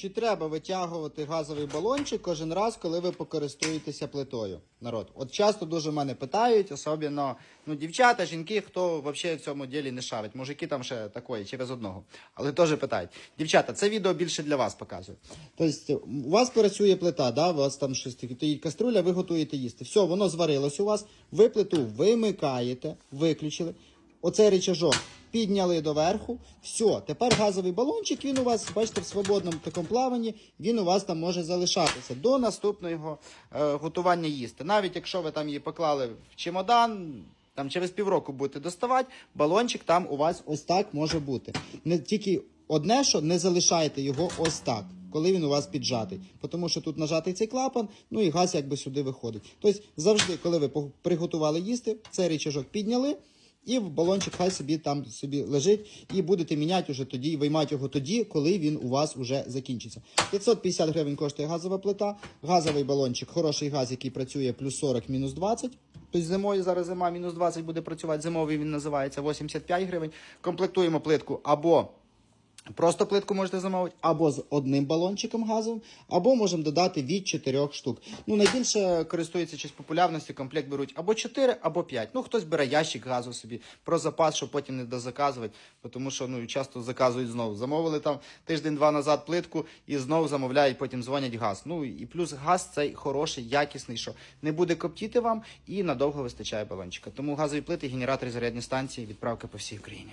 Чи треба витягувати газовий балончик кожен раз, коли ви покористуєтеся плитою? Народ, от часто дуже мене питають, особливо ну, дівчата, жінки, хто взагалі в цьому ділі не шарить. Мужики там ще такої, через одного. Але теж питають. Дівчата, це відео більше для вас показую. Тобто, у вас працює плита, да? у вас там щось таке, каструля, ви готуєте їсти. Все, воно зварилось у вас, ви плиту вимикаєте, виключили. Оцей рычажок підняли доверху. Все, тепер газовий балончик, він у вас, бачите, в свободному такому плаванні, він у вас там може залишатися до наступного е, готування їсти. Навіть якщо ви там її поклали в чемодан, там через півроку будете доставати, балончик там у вас ось так може бути. Не тільки одне, що не залишайте його ось так. Коли він у вас піджатий, тому що тут нажатий цей клапан, ну і газ якби сюди виходить. Тобто завжди, коли ви приготували їсти, цей рычажок підняли, і в балончик хай собі там собі лежить, і будете міняти уже тоді, виймати його тоді, коли він у вас уже закінчиться. 550 гривень коштує газова плита, газовий балончик, хороший газ, який працює плюс 40, мінус 20. Тобто зимою зараз зима, мінус 20 буде працювати. Зимовий він називається 85 гривень. Комплектуємо плитку або Просто плитку можете замовити або з одним балончиком газовим, або можемо додати від 4 штук. Ну, найбільше користується чись популярністю, комплект беруть або 4, або 5. Ну, хтось бере ящик газу собі про запас, щоб потім не дозаказувати, тому що ну, часто заказують знову. Замовили там тиждень-два назад плитку і знову замовляють, потім дзвонять газ. Ну і плюс газ цей хороший, якісний, що не буде коптіти вам і надовго вистачає балончика. Тому газові плити, генератори, зарядні станції, відправка по всій Україні.